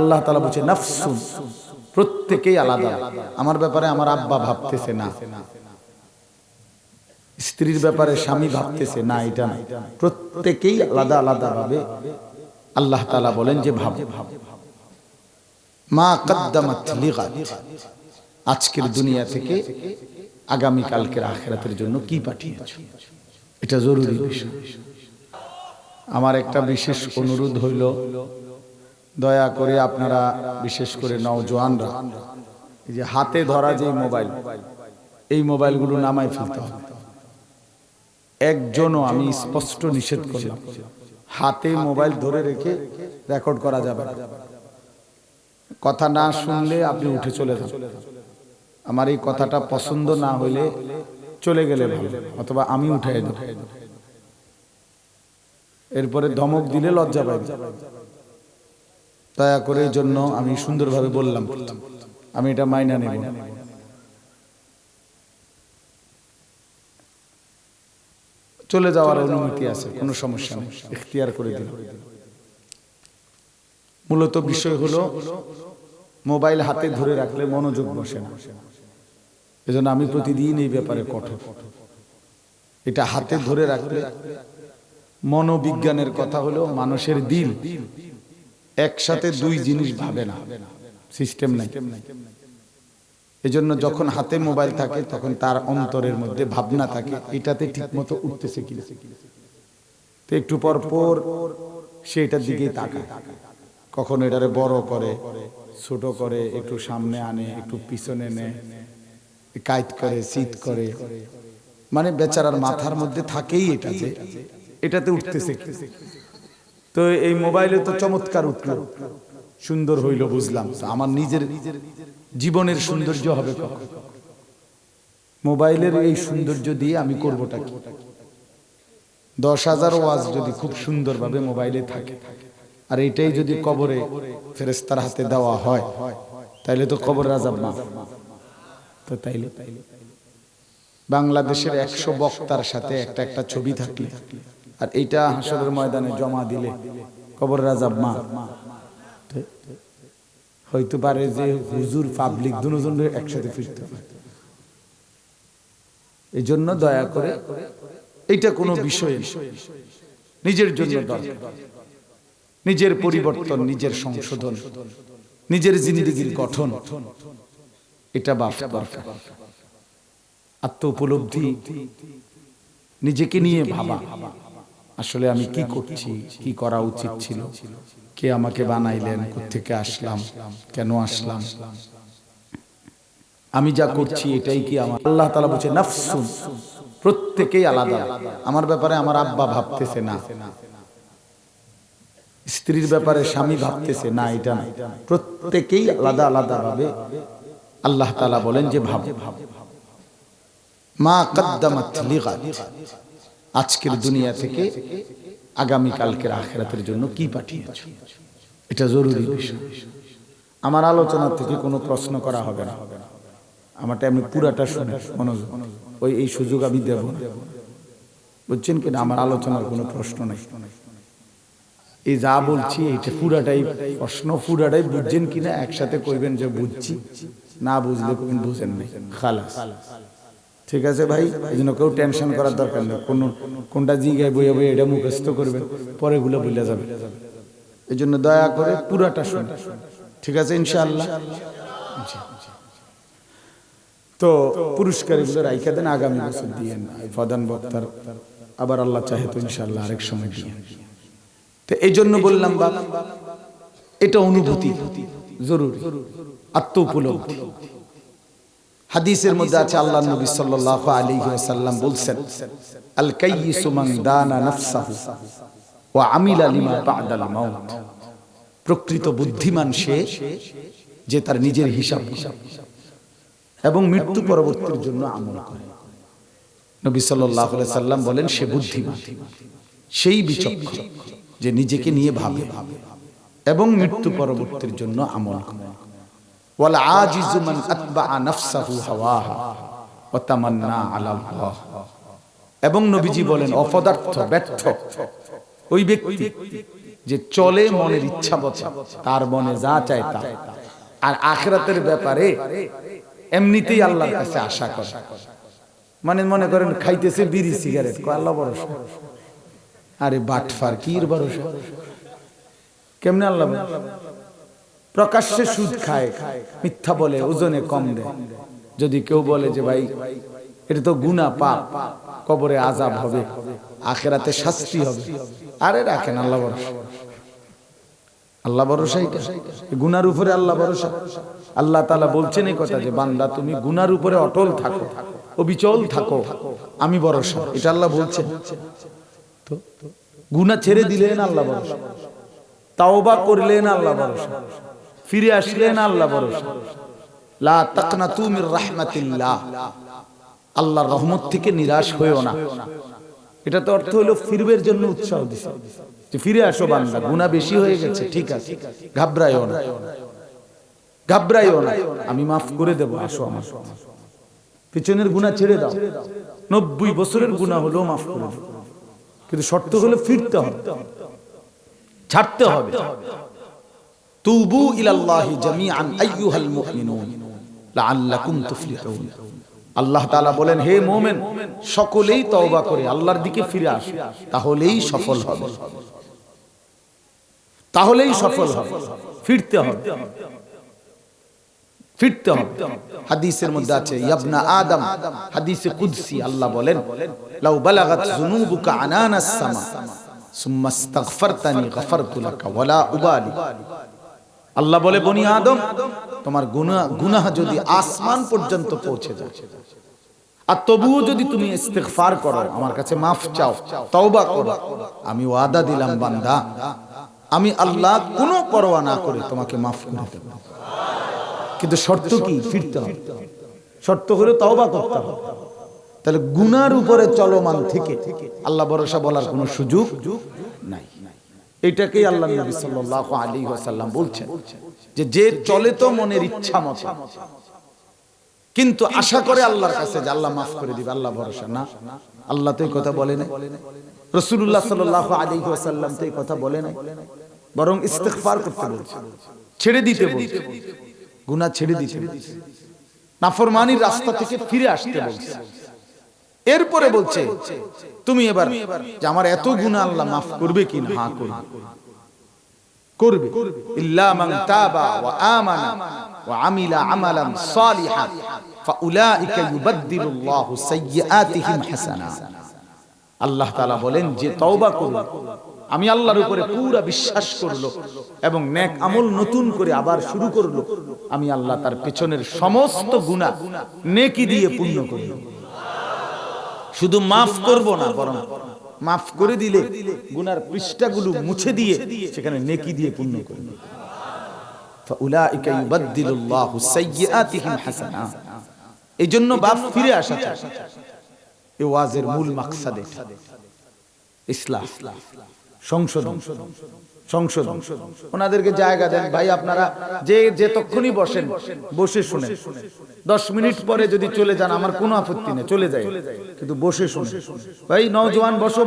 আল্লাহ তালা বলছে, নাফসুন, প্রত্যেকেই আলাদা। আমার ব্যাপারে আমার আব্বা ভাবতেছে না। স্ত্রীর ব্যাপারে স্বামী ভাবতেছে না, এটা না। প্রত্যেকেই আলাদা আলাদা ভাবে আল্লাহ তালা বলেন যে ভাব। মা কদ্দামাত আজকের দুনিয়া থেকে আগামী কালকের আখেরাতের জন্য কি পাঠিয়েছ? এটা জরুরি বিষয়। আমার একটা বিশেষ অনুরোধ হইল দয়া করে আপনারা বিশেষ করে নওজোয়ানরা, এই যে হাতে ধরা যে মোবাইল, এই মোবাইলগুলো নামায় ফেলতে হবে। একজনও আমি স্পষ্ট নিষেধ করলাম, হাতে মোবাইল ধরে রেখে রেকর্ড করা যাবে। কথা না শুনলে আপনি উঠে চলে যান। আমার এই কথাটা পছন্দ না হইলে চলে গেলে অথবা আমি উঠে এরপরে ধমক দিলে লজ্জা পাইবে। দয়া করে জন্য আমি সুন্দরভাবে বললাম। আমি এটা মাইনা নেব। চলে যাওয়ার অনুমতি আছে, কোনো সমস্যা নেই। এখতিয়ার করে দিল মূলত বিষয় হলো, মোবাইল হাতে ধরে রাখলে মনোযোগ বসে না। এজন্য আমি প্রতিদিন এই ব্যাপারে কঠোর। এটা হাতে ধরে রাখলে মনোবিজ্ঞানের কথা হলো মানুষের দিল। একসাথে দুই জিনিস ভাবে না। সিস্টেম নাই। এজন্য যখন হাতে মোবাইল থাকে তখন তার অন্তরের মধ্যে ভাবনা থাকে এটাতে ঠিক মতো উঠতেছে কিনা। তো একটু পর পর সে এটার দিকেই তাকায়। কখন এটারে বড় করে ছোট করে একটু সামনে আনে একটু পিছনে নেয় কাইত করে শীত করে। মানে বেচারার মাথার মধ্যে থাকেই এটা যে এটাতে উঠতেছে? তো এই মোবাইলে তো চমৎকার উঠল সুন্দর হইল বুঝলাম। আমার নিজের জীবনের সৌন্দর্য হবে মোবাইলের এই সৌন্দর্য দিয়ে আমি করবোটা কি? দশ হাজার ওয়াজ যদি খুব সুন্দরভাবে মোবাইলে থাকে, আর এটাই যদি কবরে ফেরেস্তার হাতে দেওয়া হয়, তাইলে তো কবর রাজাব না তো তাইলে বাংলাদেশের একশো বক্তার সাথে একটা একটা ছবি থাকলে আর এইটা হাসরের ময়দানে জমা দিলে কবর রাজাব মা। হইতে পারে যে হুজুর পাবলিক দুজন একসাথে ফিরতে পারে। এই জন্য দয়া করে এইটা কোনো বিষয় নিজের জন্য নিজের পরিবর্তন, নিজের সংশোধন, নিজের জিন্দিগির গঠন, এটা বাপ দরকার। আত্ম উপলব্ধি নিজেকে নিয়ে ভাবা। আসলে আমি কি করছি কি করা উচিত ছিল? কে আমাকে বানাইলেন থেকে আসলাম কেন আসলাম? আমি যা করছি এটাই কি আমার? আল্লাহ তালা বলছে নাফসুন। প্রত্যেকেই আলাদা। আমার ব্যাপারে আমার আব্বা ভাবতেছে না। স্ত্রীর ব্যাপারে স্বামী ভাবতেছে না এটা না প্রত্যেকেই আলাদা আলাদা ভাবে আল্লাহ তালা বলেন যে ভাব। মা কদ্দামাত আজকের দুনিয়া থেকে আগামী কালকের আখেরাতের জন্য কি পাঠিয়েছ? এটা জরুরি বিষয়। আমার আলোচনা থেকে কোনো প্রশ্ন করা হবে না। আমারটা আমি পুরাটা শুনে মনোযোগ ওই এই সুযোগ আমি দেব। বুঝছেন কিনা? আমার আলোচনার কোনো প্রশ্ন নেই। এই যা বলছি এটা পুরাটাই প্রশ্ন পুরাটাই বুঝছেন কিনা? একসাথে কইবেন যে বুঝছি। না বুঝলে কোন বুঝেন নাই। খালাস। ঠিক আছে ভাই? এই জন্য কেউ টেনশন করার দরকার নেই। কোন, কোনটা জিগায় বইয়ে বইয়ে এটা মুখস্থ করবে, পরে গুলো ভুলে যাবে। এই জন্য দয়া করে পুরাটা শুন ঠিক আছে, ইনশাআল্লাহ। তো পুরস্কার এগুলো রাইখা দেন, আগামী বছর দিয়ে প্রধান বক্তার আবার আল্লাহ চাহে তো ইনশাআল্লাহ আরেক সময় দিয়ে তো এই জন্য বললাম বাপ, এটা অনুভূতি, জরুরি আত্ম উপলব্ধি হাদিসের মধ্যে আছে আল্লাহ নবী সাল্লাল্লাহু আলাইহি ওয়াসাল্লাম বলছেন আল কাইয়িসু মান দানা নাফসাহু ওয়া আমিলা লিমা বা'দাল মাউত। প্রকৃত বুদ্ধিমান সে যে তার নিজের হিসাব করে এবং মৃত্যু পরবর্তীর জন্য আমল করে। নবী সাল্লাল্লাহু আলাইহি সাল্লাম বলেন সে বুদ্ধিমান সেই বিচক্ষণ যে নিজেকে নিয়ে ভাবে এবং মৃত্যু পরবর্তীর জন্য আমল করে। ওয়াল আজিজু মান আতবাআ নাফসাহু হাওয়াহা ওয়া তামান্না আলা এবং নবীজি বলেন অপদার্থ ব্যর্থ ওই ব্যক্তি যে চলে মনের ইচ্ছা বচে তার মনে যা চায় তা। আর আখরাতের ব্যাপারে এমনিতেই আল্লাহর কাছে আশা করে। মানে মনে করেন খাইতেছে বিড়ি সিগারেট আল্লাহ ভরসা। আরে বাটফার কির ভরসা? কেমনে আল্লাহ? প্রকাশ্যে সুদ খায়। মিথ্যা বলে ওজনে কম দেয়। যদি কেউ বলে যে ভাই এটা তো গুনা পাপ কবরে আজাব হবে আখেরাতে শাস্তি হবে। আরে রাখেন আল্লাহ ভরসা। আল্লাহ ভরসা এটা গুনার উপরে আল্লাহ ভরসা। আল্লাহ তালা বলছেন এই কথা যে বান্দা তুমি গুনার উপরে অটল থাকো অবিচল থাকো আমি ভরসা। এটা আল্লাহ বলছেন। তো গুনা ছেড়ে দিলেন আল্লাহ ভরসা। তাওবা করলেন আল্লাহ ভরসা। ফিরে আসলেন আল্লাহ ভরসা। লা তাকনাতু মির রাহমাতিল্লাহ। আল্লাহর রহমত থেকে নিরাশ হয়েও না। এটা তো অর্থ হলো ফিরবের জন্য উৎসাহ দিছে। যে ফিরে আসো বান্দা গুনাহ বেশি হয়ে গেছে ঠিক আছে। ঘাবড়াইও না। ঘাবড়াইও না। আমি মাফ করে দেব আসো আমার পিছনের গুনাহ ছেড়ে দাও। নব্বই বছরের গুনাহ হলেও মাফ করে কিন্তু শর্ত হলো ফিরতে হবে। ছাড়তে হবে। তুবু ইলাল্লাহি জামিআন, আইয়ুহাল মুমিনুন, লাআল্লাকুম তুফলিহুন। আল্লাহ তাআলা বলেন, হে মুমিন, সকলেই তওবা করে, আল্লাহর দিকে ফিরে তাহলেই সফল হবে। তাহলেই সফল হবে। ফিরতে হবে। ফিরতে হবে। হাদিসের মধ্যে আছে আদম। হাদিসে কুদসি আল্লাহ বলেন, লাউ বালাগাত যুনুবুকা আনানাস সামা উবালি। আল্লাহ বলে বনি আদম তোমার গুনাহ গুনাহ যদি আসমান পর্যন্ত পৌঁছে যায়। আর তবুও যদি তুমি ইস্তেগফার করো আমার কাছে মাফ চাও তওবা করো আমি ওয়াদা দিলাম বান্দা আমি আল্লাহ কোনো পরোয়া না করে তোমাকে মাফ করে দেব। কিন্তু শর্ত কি? ফিরতে হবে। শর্ত হলো তওবা করতে হবে। তাহলে গুনার উপরে চলমান থেকে আল্লাহ ভরসা বলার কোনো সুযোগ এটাকেই আল্লাহ নবী সাল্লাল্লাহু আলাইহি ওয়াসাল্লাম বলছেন যে যে চলে তো মনের ইচ্ছা মতো। কিন্তু আশা করে আল্লাহর কাছে যে আল্লাহ মাফ করে দিবে, আল্লাহ ভরসা, না? আল্লাহ তো এই কথা বলে নাই। রাসূলুল্লাহ সাল্লাল্লাহু আলাইহি ওয়াসাল্লাম তো এই কথা বলে নাই। বরং ইস্তিগফার করতে বলছে। ছেড়ে দিতে বলছে। গুনাহ ছেড়ে দিতে নাফরমানির রাস্তা থেকে ফিরে আসতে বলছে। এরপরে বলছে তুমি এবার যে আমার এত গুনাহ আল্লাহ মাফ করবে কি না? হ্যাঁ করবে। করবে। ইল্লা মান তাবা ওয়া আমানা ওয়া আমিলা আমালান সালিহান ফাউলাইকা ইউবাদদিলুল্লাহু সাইয়্যাতিহিম হাসানাত আল্লাহ তাআলা বলেন যে তওবা করল আমি আল্লাহর উপরে পুরা বিশ্বাস করল এবং নেক আমল নতুন করে আবার শুরু করল। আমি আল্লাহ তার পেছনের সমস্ত গুনাহ নেকি দিয়ে পূর্ণ করব শুধু মাফ করব না বরং মাফ করে দিলে গুনার পৃষ্ঠাগুলো মুছে দিয়ে সেখানে নেকি দিয়ে পূর্ণ করবে এই জন্য বাপ ফিরে আসা চায় এই ওয়াজের মূল মাকসাদ। ইসলাম সংশোধন। সংশোধন। ওনাদেরকে জায়গা দেন। ভাই আপনারা যে যে তক্ষণই বসেন বসে শুনে দশ মিনিট পরে যদি চলে যান আমার কোনো আপত্তি নেই চলে যায় কিন্তু বসে শুনে ভাই নজওয়ান বসো